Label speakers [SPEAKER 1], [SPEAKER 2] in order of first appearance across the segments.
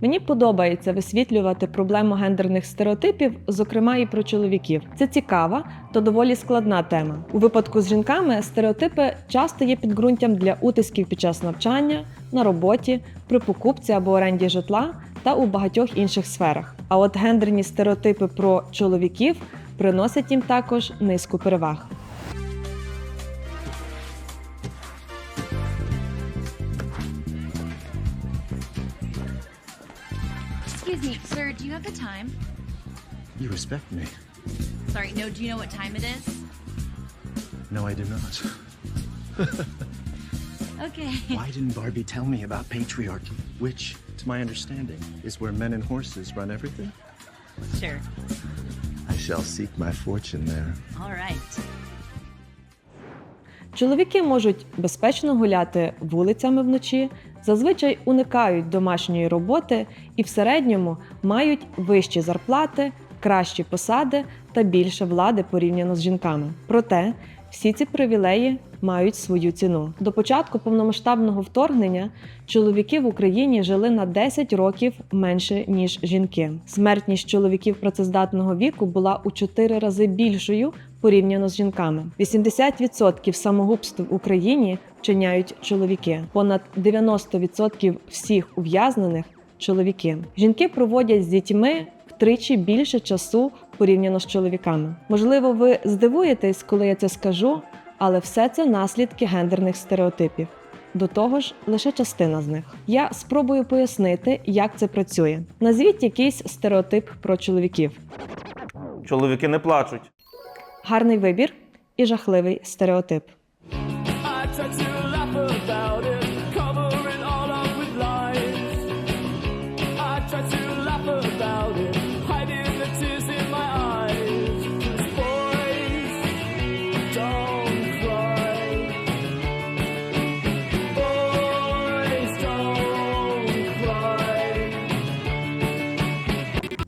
[SPEAKER 1] Мені подобається висвітлювати проблему гендерних стереотипів, зокрема і про чоловіків. Це цікава та доволі складна тема. У випадку з жінками стереотипи часто є підґрунтям для утисків під час навчання, на роботі, при покупці або оренді житла та у багатьох інших сферах. А от гендерні стереотипи про чоловіків приносять їм також низку переваг.
[SPEAKER 2] Excuse me, sir, do you have the time?
[SPEAKER 3] You respect me.
[SPEAKER 2] Sorry, no, do you know what time it is?
[SPEAKER 3] No, I do not.
[SPEAKER 2] Okay.
[SPEAKER 3] Why didn't Barbie tell me about patriarchy? Which, to my understanding, is where men and horses run everything?
[SPEAKER 2] Sure.
[SPEAKER 3] I shall seek my fortune there.
[SPEAKER 2] All right.
[SPEAKER 1] Чоловіки можуть безпечно гуляти вулицями вночі, зазвичай уникають домашньої роботи і в середньому мають вищі зарплати, кращі посади та більше влади порівняно з жінками. Проте всі ці привілеї мають свою ціну. До початку повномасштабного вторгнення чоловіки в Україні жили на 10 років менше ніж жінки. Смертність чоловіків працездатного віку була у 4 рази більшою порівняно з жінками. 80% самогубств в Україні вчиняють чоловіки. Понад 90% всіх ув'язнених чоловіки. Жінки проводять з дітьми втричі більше часу порівняно з чоловіками. Можливо, ви здивуєтесь, коли я це скажу, але все це наслідки гендерних стереотипів. До того ж, лише частина з них. Я спробую пояснити, як це працює. Назвіть якийсь стереотип про чоловіків.
[SPEAKER 4] Чоловіки не плачуть.
[SPEAKER 1] Гарний вибір і жахливий стереотип.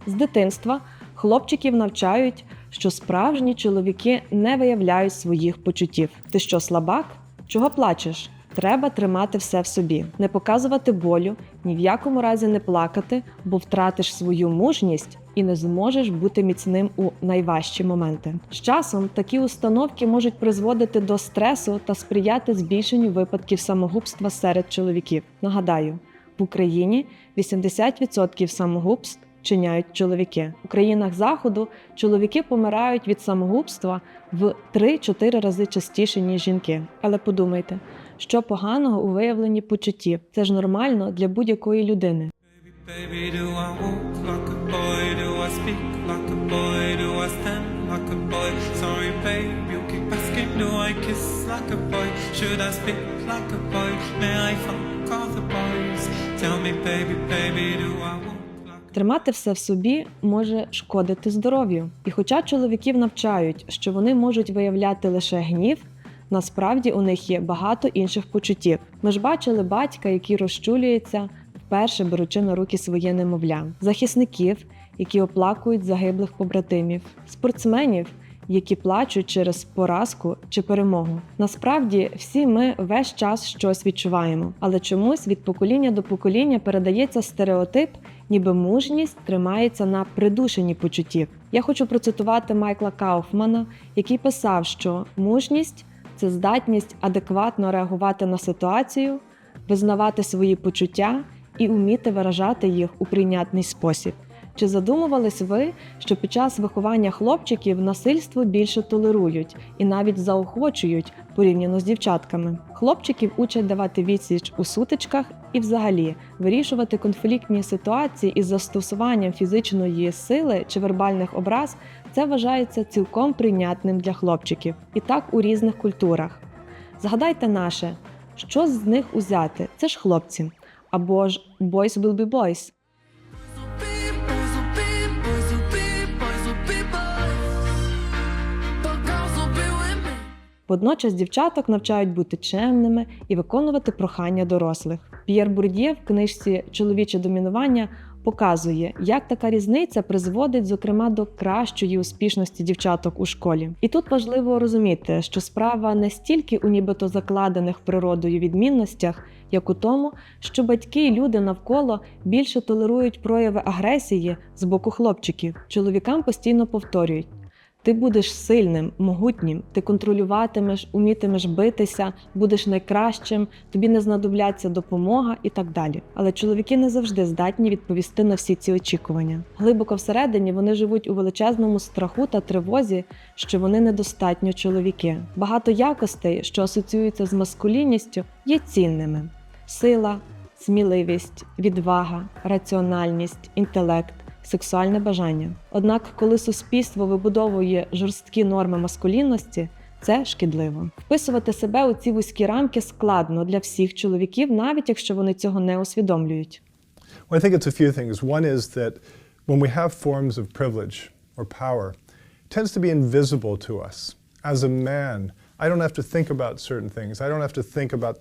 [SPEAKER 1] З дитинства хлопчиків навчають, що справжні чоловіки не виявляють своїх почуттів. Ти що, слабак? Чого плачеш? Треба тримати все в собі, не показувати болю, ні в якому разі не плакати, бо втратиш свою мужність і не зможеш бути міцним у найважчі моменти. З часом такі установки можуть призводити до стресу та сприяти збільшенню випадків самогубства серед чоловіків. Нагадаю, в Україні 80% самогубств чиняють чоловіки. У країнах заходу чоловіки помирають від самогубства в 3-4 рази частіше, ніж жінки. Але подумайте, що поганого у виявленні почуттів. Це ж нормально для будь-якої людини.
[SPEAKER 5] Tell me, baby, baby, do I
[SPEAKER 1] Тримати все в собі може шкодити здоров'ю. І хоча чоловіків навчають, що вони можуть виявляти лише гнів, насправді у них є багато інших почуттів. Ми ж бачили батька, який розчулюється, вперше беручи на руки своє немовля, захисників, які оплакують загиблих побратимів, спортсменів. Які плачуть через поразку чи перемогу. Насправді всі ми весь час щось відчуваємо, але чомусь від покоління до покоління передається стереотип, ніби мужність тримається на придушенні почуттів. Я хочу процитувати Майкла Кауфмана, який писав, що мужність це здатність адекватно реагувати на ситуацію, визнавати свої почуття і вміти виражати їх у прийнятний спосіб. Чи задумувались ви, що під час виховання хлопчиків насильство більше толерують і навіть заохочують порівняно з дівчатками? Хлопчиків учать давати відсіч у сутичках і, взагалі, вирішувати конфліктні ситуації із застосуванням фізичної сили чи вербальних образ це вважається цілком прийнятним для хлопчиків. І так у різних культурах. Згадайте наше, що з них узяти? Це ж хлопці. Або ж boys will be boys. Водночас дівчаток навчають бути чемними і виконувати прохання дорослих. П'єр Бурдє в книжці Чоловіче домінування показує, як така різниця призводить, зокрема, до кращої успішності дівчаток у школі. І тут важливо розуміти, що справа не стільки у нібито закладених природою відмінностях як у тому, що батьки і люди навколо більше толерують прояви агресії з боку хлопчиків. Чоловікам постійно повторюють. Ти будеш сильним, могутнім, ти контролюватимеш, умітимеш битися, будеш найкращим, тобі не знадобляться допомога і так далі. Але чоловіки не завжди здатні відповісти на всі ці очікування. Глибоко всередині вони живуть у величезному страху та тривозі, що вони недостатньо чоловіки. Багато якостей, що асоціюються з маскулінністю, є цінними: сила, сміливість, відвага, раціональність, інтелект сексуальне бажання. Однак, коли суспільство вибудовує жорсткі норми маскулінності, це шкідливо. Вписувати себе у ці вузькі рамки складно для всіх чоловіків, навіть якщо вони цього не усвідомлюють.
[SPEAKER 6] Well, I think it's a few things. One is that when we have forms of privilege or power, it tends to be invisible to us. As a man, I don't have to think about certain things. I don't have to think about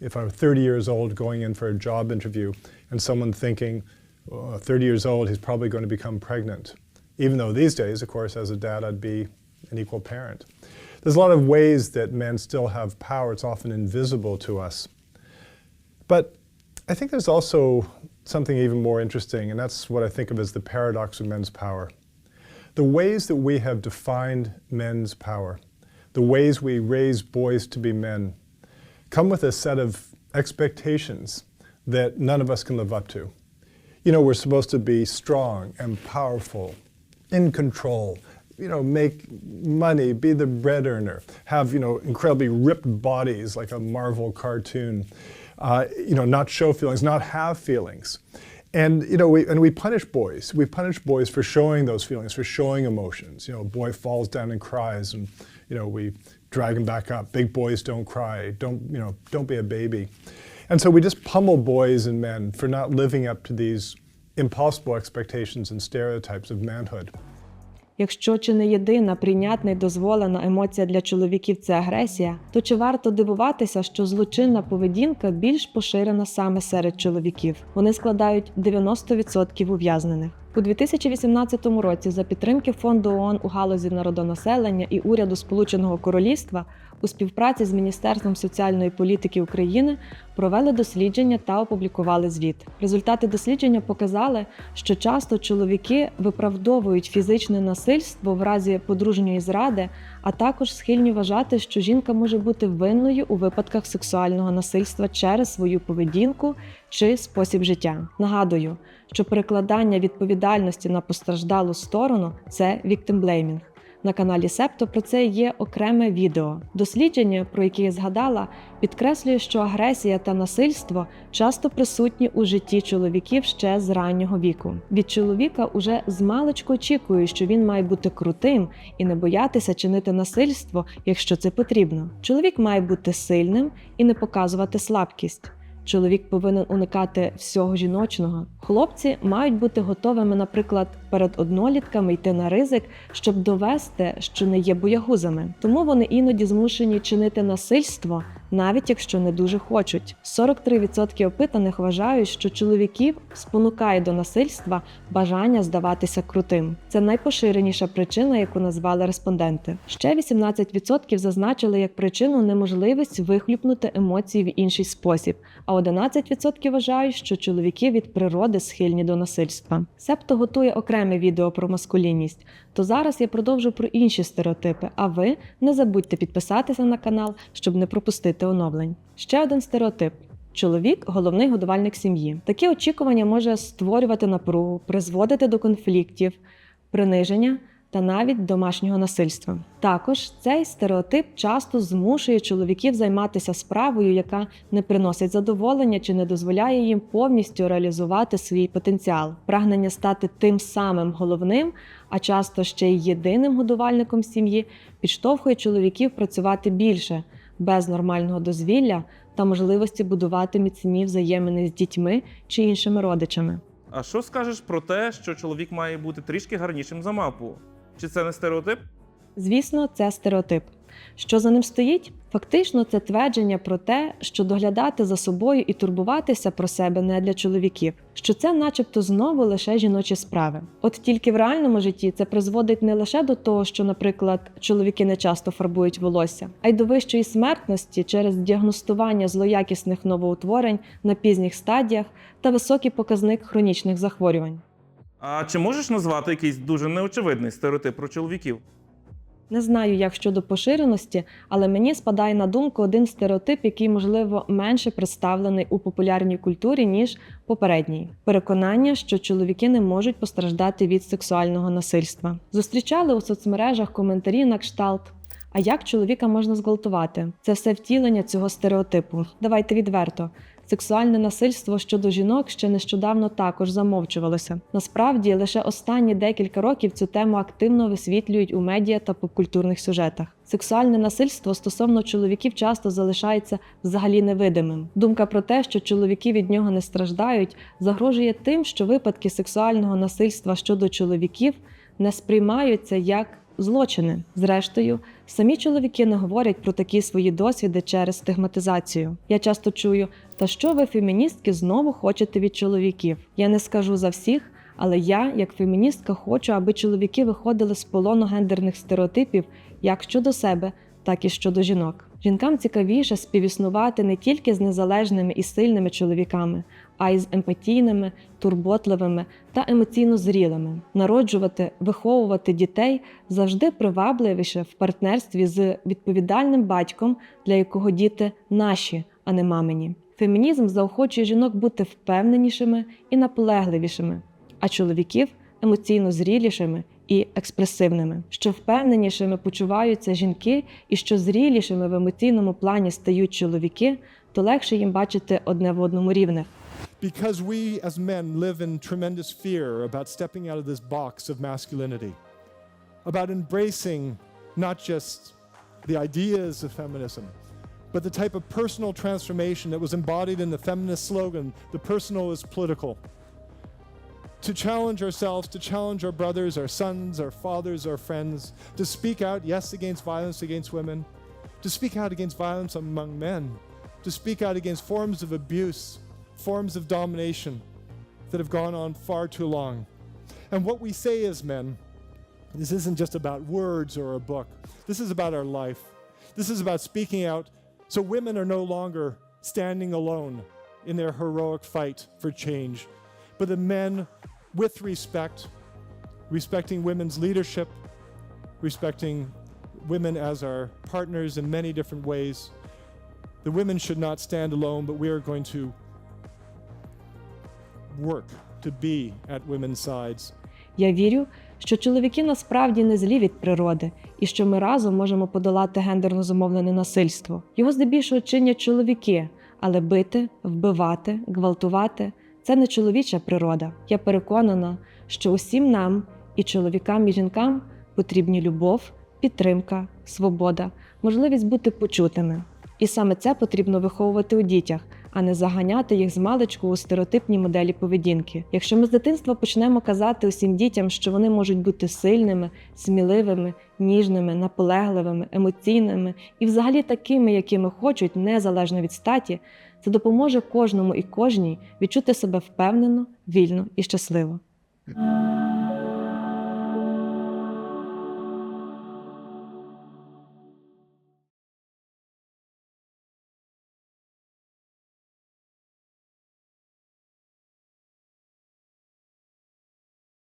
[SPEAKER 6] if I'm 30 years old going in for a job interview and someone thinking, oh, uh, 30 years old, he's probably going to become pregnant. Even though these days, of course, as a dad, I'd be an equal parent. There's a lot of ways that men still have power. It's often invisible to us. But I think there's also something even more interesting, and that's what I think of as the paradox of men's power. The ways that we have defined men's power, the ways we raise boys to be men, come with a set of expectations that none of us can live up to. You know, we're supposed to be strong and powerful, in control, you know, make money, be the bread earner, have, you know, incredibly ripped bodies like a Marvel cartoon, uh, you know, not show feelings, not have feelings. And, you know, we, and we punish boys. We punish boys for showing those feelings, for showing emotions. You know, a boy falls down and cries and, you know, we drag him back up. Big boys don't cry. Don't, you know, don't be a baby. And so we just pummel boys and men for not living up to these impossible expectations and stereotypes of manhood.
[SPEAKER 1] Якщо чи не єдина прийнятна й дозволена емоція для чоловіків це агресія, то чи варто дивуватися, що злочинна поведінка більш поширена саме серед чоловіків? Вони складають 90% ув'язнених. У 2018 році за підтримки фонду ООН у галузі народонаселення і уряду Сполученого Королівства у співпраці з Міністерством соціальної політики України провели дослідження та опублікували звіт. Результати дослідження показали, що часто чоловіки виправдовують фізичне насильство в разі подружньої зради, а також схильні вважати, що жінка може бути винною у випадках сексуального насильства через свою поведінку чи спосіб життя. Нагадую, що перекладання відповідальності на постраждалу сторону це віктимблеймінг. На каналі Септо про це є окреме відео. Дослідження, про яке я згадала, підкреслює, що агресія та насильство часто присутні у житті чоловіків ще з раннього віку. Від чоловіка уже змалечку очікують, що він має бути крутим і не боятися чинити насильство, якщо це потрібно. Чоловік має бути сильним і не показувати слабкість. Чоловік повинен уникати всього жіночного. Хлопці мають бути готовими, наприклад, перед однолітками йти на ризик, щоб довести, що не є боягузами. Тому вони іноді змушені чинити насильство, навіть якщо не дуже хочуть. 43% опитаних вважають, що чоловіків спонукає до насильства бажання здаватися крутим. Це найпоширеніша причина, яку назвали респонденти. Ще 18% зазначили як причину неможливість вихлюпнути емоції в інший спосіб. А 11% вважають, що чоловіки від природи схильні до насильства. Септо готує окреме відео про маскулінність. То зараз я продовжу про інші стереотипи. А ви не забудьте підписатися на канал, щоб не пропустити оновлень. Ще один стереотип. Чоловік головний годувальник сім'ї. Таке очікування може створювати напругу, призводити до конфліктів, приниження та навіть домашнього насильства. Також цей стереотип часто змушує чоловіків займатися справою, яка не приносить задоволення чи не дозволяє їм повністю реалізувати свій потенціал. Прагнення стати тим самим головним, а часто ще й єдиним годувальником сім'ї, підштовхує чоловіків працювати більше без нормального дозвілля та можливості будувати міцні взаємини з дітьми чи іншими родичами.
[SPEAKER 4] А що скажеш про те, що чоловік має бути трішки гарнішим за мапу? Чи це не стереотип?
[SPEAKER 1] Звісно, це стереотип. Що за ним стоїть? Фактично, це твердження про те, що доглядати за собою і турбуватися про себе не для чоловіків, що це, начебто, знову лише жіночі справи. От тільки в реальному житті це призводить не лише до того, що, наприклад, чоловіки не часто фарбують волосся, а й до вищої смертності через діагностування злоякісних новоутворень на пізніх стадіях та високий показник хронічних захворювань.
[SPEAKER 4] А чи можеш назвати якийсь дуже неочевидний стереотип про чоловіків?
[SPEAKER 1] Не знаю, як щодо поширеності, але мені спадає на думку один стереотип, який, можливо, менше представлений у популярній культурі, ніж попередній. Переконання, що чоловіки не можуть постраждати від сексуального насильства. Зустрічали у соцмережах коментарі на кшталт. А як чоловіка можна зґвалтувати? Це все втілення цього стереотипу. Давайте відверто. Сексуальне насильство щодо жінок ще нещодавно також замовчувалося. Насправді, лише останні декілька років цю тему активно висвітлюють у медіа та попкультурних сюжетах. Сексуальне насильство стосовно чоловіків часто залишається взагалі невидимим. Думка про те, що чоловіки від нього не страждають, загрожує тим, що випадки сексуального насильства щодо чоловіків не сприймаються як злочини. Зрештою, самі чоловіки не говорять про такі свої досвіди через стигматизацію. Я часто чую: та що ви, феміністки, знову хочете від чоловіків? Я не скажу за всіх. Але я, як феміністка, хочу, аби чоловіки виходили з полону гендерних стереотипів як щодо себе, так і щодо жінок. Жінкам цікавіше співіснувати не тільки з незалежними і сильними чоловіками, а й з емпатійними, турботливими та емоційно зрілими. Народжувати, виховувати дітей завжди привабливіше в партнерстві з відповідальним батьком, для якого діти наші, а не мамині. Фемінізм заохочує жінок бути впевненішими і наполегливішими, а чоловіків емоційно зрілішими і експресивними. Що впевненішими почуваються жінки і що зрілішими в емоційному плані стають чоловіки, то легше їм бачити одне в одному рівних.
[SPEAKER 7] Because we as men live in tremendous fear about stepping out of this box of masculinity, about embracing not just the ideas of feminism, but the type of personal transformation that was embodied in the feminist slogan the personal is political. To challenge ourselves, to challenge our brothers, our sons, our fathers, our friends, to speak out, yes, against violence against women, to speak out against violence among men, to speak out against forms of abuse, forms of domination that have gone on far too long. And what we say as men, this isn't just about words or a book. This is about our life. This is about speaking out so women are no longer standing alone in their heroic fight for change, but the men with respect, respecting women's leadership, respecting women as our partners in many different ways. The women should not stand alone, but we are going to work to be at women's sides.
[SPEAKER 1] Я вірю, що чоловіки насправді не злі від природи, і що ми разом можемо подолати гендерно зумовлене насильство. Його здебільшого чинять чоловіки, але бити, вбивати, гвалтувати це не чоловіча природа. Я переконана, що усім нам, і чоловікам, і жінкам, потрібні любов, підтримка, свобода, можливість бути почутими. І саме це потрібно виховувати у дітях, а не заганяти їх з маличку у стереотипні моделі поведінки. Якщо ми з дитинства почнемо казати усім дітям, що вони можуть бути сильними, сміливими, ніжними, наполегливими, емоційними і взагалі такими, якими хочуть, незалежно від статі, це допоможе кожному і кожній відчути себе впевнено, вільно і щасливо.